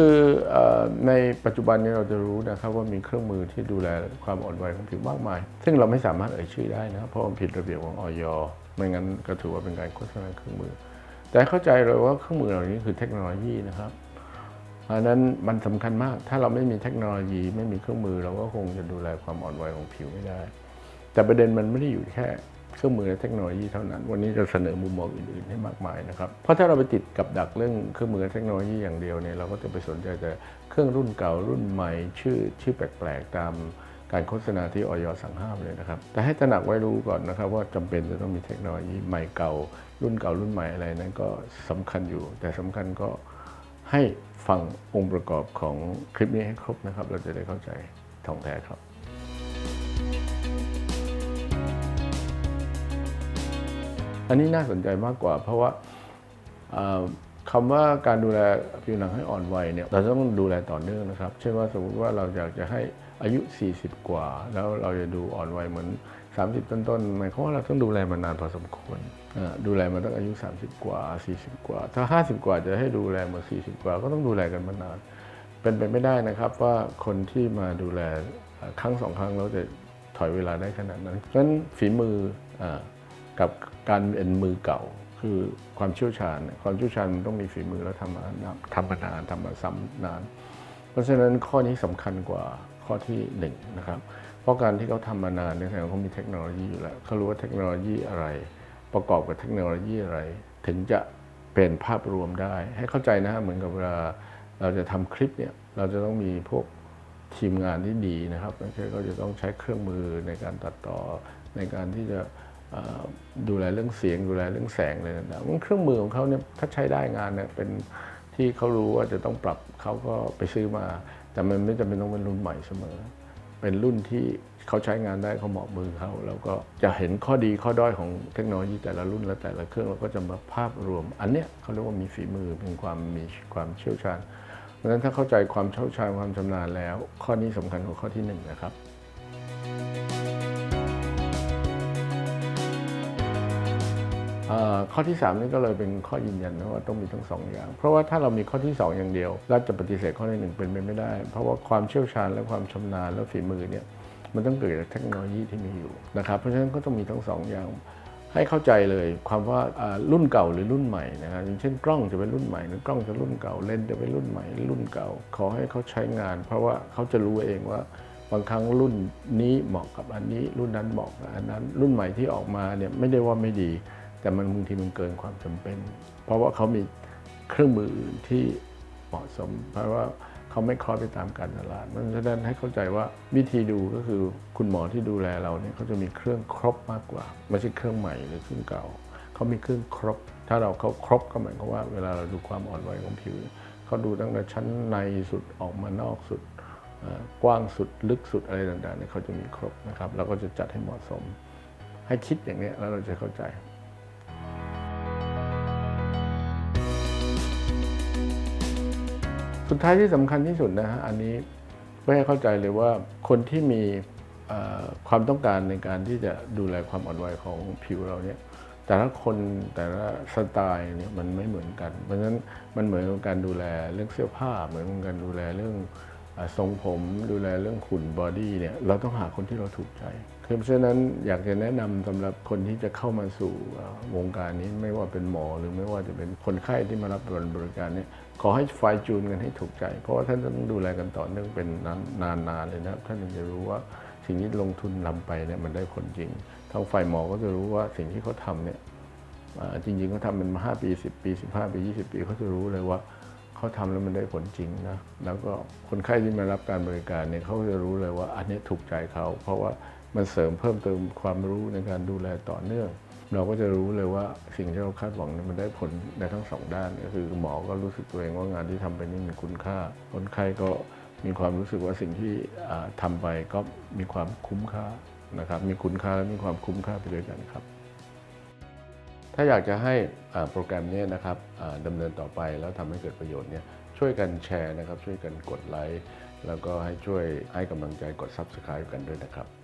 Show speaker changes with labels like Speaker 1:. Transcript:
Speaker 1: คือในปัจจุบันนี้เราจะรู้นะครับว่ามีเครื่องมือที่ดูแลความอ่อนไหวของผิวมากมาย ซึ่งเราไม่สามารถเอ่ยชื่อได้นะเพราะมันผิดระเบียบของออยไม่งั้นก็ถือว่าเป็นการโฆษณาเครื่องมือ แต่เข้าใจเลยว่าเครื่องมือเหล่านี้คือเทคโนโลยีนะครับเพราะนั้นมันสำคัญมาก ถ้าเราไม่มีเทคโนโลยีไม่มีเครื่องมือ เราก็คงจะดูแลความอ่อนไหวของผิวไม่ได้ แต่ประเด็นมันไม่ได้อยู่แค่ เครื่องมือและเทคโนโลยีเท่านั้น วันนี้จะเสนอมุมมองอื่นๆให้มากมายนะครับเพราะถ้าเราไปติดกับดักเรื่องเครื่องมือและเทคโนโลยีอย่างเดียวเนี่ยเราก็จะไปสนใจแต่เครื่องรุ่นเก่ารุ่นใหม่ชื่อชื่อแปลกๆตามการโฆษณาที่ออยสั่งห้ามเลยนะครับ แต่ให้ตระหนักไว้รู้ก่อนนะครับ ว่าจำเป็นจะต้องมีเทคโนโลยีใหม่เก่า รุ่นเก่ารุ่นใหม่อะไรนั้นก็สำคัญอยู่ แต่สำคัญก็ให้ฟังองค์ประกอบของคลิปนี้ให้ครบนะครับ เราจะได้เข้าใจท่องแท้ครับ อันนี้น่าสนใจมากกว่า เพราะว่าคำว่าการดูแลผิวหนังให้อ่อนวัยเนี่ยเราต้องดูแลต่อเนื่องนะครับ เช่นว่าสมมติว่าเราอยากจะให้อายุ 40 กว่า แล้วเราจะดูอ่อนวัยเหมือน 30 ต้นๆหมายความว่าเราต้องดูแลมานานพอสมควรดูแลมาตั้งอายุ 30 กว่า 40 กว่า ถ้า 50 กว่าจะให้ดูแลเหมือน40 กว่า ก็ต้องดูแลกันมานาน เป็นไปไม่ได้นะครับว่าคนที่มาดูแลครั้งสองครั้งแล้วจะถอยเวลาได้ขนาดนั้นเพราะฉะนั้นฝีมืออ กับการเป็นมือเก่า คือความเชี่ยวชาญ ความเชี่ยวชาญมันต้องมีฝีมือแล้วทำมานานทำมานานทำมาซ้ำนาน เพราะฉะนั้นข้อนี้สำคัญกว่าข้อที่หนึ่งนะครับ เพราะการที่เขาทำมานานเนี่ยแสดงว่าเขามีเทคโนโลยีอยู่แล้วเขารู้ว่าเทคโนโลยีอะไร ประกอบกับเทคโนโลยีอะไร ถึงจะเป็นภาพรวมได้ ให้เข้าใจนะฮะเหมือนกับเวลาเราจะทำคลิปเนี่ยเราจะต้องมีพวกทีมงานที่ดีนะครับนั่นคือเขาจะต้องใช้เครื่องมือในการตัดต่อในการที่จะ ดูแลเรื่องเสียงดูแลเรื่องแสงอะไรต่างๆมันเครื่องมือของเขาเนี่ยถ้าใช้ได้งานเนี่ยเป็นที่เขารู้ว่าจะต้องปรับเขาก็ไปซื้อมา แต่มันไม่จำเป็นต้องเป็นรุ่นใหม่เสมอ เป็นรุ่นที่เขาใช้งานได้เขาเหมาะมือเขาแล้วก็จะเห็นข้อดีข้อด้อยของเทคโนโลยีแต่ละรุ่นและแต่ละเครื่องเราก็จะมาภาพรวม อันเนี้ยเขาเรียกว่ามีฝีมือเป็นความมีความเชี่ยวชาญเพราะฉะนั้นถ้าเข้าใจความเชี่ยวชาญความชำนาญแล้ว ข้อนี้สำคัญกว่าข้อที่หนึ่งนะครับ ข้อที่ 3 นี่ก็เลยเป็นข้อยืนยันนะว่าต้องมีทั้งสองอย่าง เพราะว่าถ้าเรามีข้อที่ 2 อย่างเดียวแล้วจะปฏิเสธข้อที่หนึ่งเป็นไปไม่ได้ เพราะว่าความเชี่ยวชาญและความชำนาญและฝีมือเนี่ยมันต้องเกิดจากเทคโนโลยีที่มีอยู่นะครับเพราะฉะนั้นก็ต้องมีทั้งสองอย่างให้เข้าใจเลยความว่าอ่ารุ่นเก่าหรือรุ่นใหม่นะครับอย่างเช่นกล้องจะเป็นรุ่นใหม่หรือกล้องจะรุ่นเก่าเลนส์จะเป็นรุ่นใหม่รุ่นเก่า ขอให้เขาใช้งาน เพราะว่าเขาจะรู้เองว่าบางครั้งรุ่นนี้เหมาะกับอันนี้ รุ่นนั้นเหมาะกับอันนั้น รุ่นใหม่ที่ออกมาเนี่ยไม่ได้ว่าไม่ดี แต่มันบางทีมันเกินความจำเป็น เพราะว่าเขามีเครื่องมืออื่นที่เหมาะสม เพราะว่าเขาไม่คล้อยไปตามการตลาด มันฉะนั้นให้เข้าใจว่าวิธีดูก็คือคุณหมอที่ดูแลเราเนี่ยเขาจะมีเครื่องครบมากกว่า ไม่ใช่เครื่องใหม่หรือเครื่องเก่า เขามีเครื่องครบ ถ้าเราเขาครบก็หมายความว่า เวลาเราดูความอ่อนไหวของผิวเขาดูตั้งแต่ชั้นในสุดออกมานอกสุดกว้างสุดลึกสุดอะไรต่างๆเนี่ยเขาจะมีครบนะครับแล้วก็จะจัดให้เหมาะสม ให้คิดอย่างนี้แล้วเราจะเข้าใจ สุดท้ายที่สำคัญที่สุดนะฮะอันนี้เพื่อให้เข้าใจเลยว่าคนที่มีความต้องการในการที่จะดูแลความอ่อนไหวของผิวเราเนี่ยแต่ละคนแต่ละสไตล์เนี่ยมันไม่เหมือนกัน เพราะฉะนั้นมันเหมือนกับการดูแลเรื่องเสื้อผ้าเหมือนกับการดูแลเรื่อง ทรงผมดูแลเรื่องหุ่นบอดี้เนี่ยเราต้องหาคนที่เราถูกใจคือเพราะฉะนั้นอยากจะแนะนำสำหรับคนที่จะเข้ามาสู่วงการนี้ไม่ว่าเป็นหมอหรือไม่ว่าจะเป็นคนไข้ที่มารับบริการเนี่ยขอให้ไฟจูนกันให้ถูกใจ เพราะว่าท่านต้องดูแลกันต่อเนื่องเป็นนานๆเลยนะครับท่านถึงจะรู้ว่าสิ่งที่ลงทุนนำไปเนี่ยมันได้ผลจริงทางฝ่ายหมอก็จะรู้ว่าสิ่งที่เขาทำเนี่ยจริงๆเขาทำมันมา5ปี 10 ปี 15 ปี 20 ปีเขาจะรู้เลยว่า เขาทำแล้วมันได้ผลจริงนะแล้วก็คนไข้ที่มารับการบริการเนี่ยเขาจะรู้เลยว่าอันนี้ถูกใจเขา เพราะว่ามันเสริมเพิ่มเติมความรู้ในการดูแลต่อเนื่อง เราก็จะรู้เลยว่าสิ่งที่เราคาดหวังเนี่ยมันได้ผลในทั้งสองด้านก็คือหมอก็รู้สึกตัวเองว่างานที่ทำไปนี่มีคุณค่า คนไข้ก็มีความรู้สึกว่าสิ่งที่ทำาไปก็มีความคุ้มค่านะครับ มีคุณค่าและมีความคุ้มค่าไปด้วยกันครับ ถ้าอยากจะให้โปรแกรมนี้นะครับดำเนินต่อไปแล้วทำให้เกิดประโยชน์เนี่ยช่วยกันแชร์นะครับ ช่วยกันกดไลค์แล้วก็ให้ช่วยให้กำลังใจกด Subscribe กันด้วยนะครับ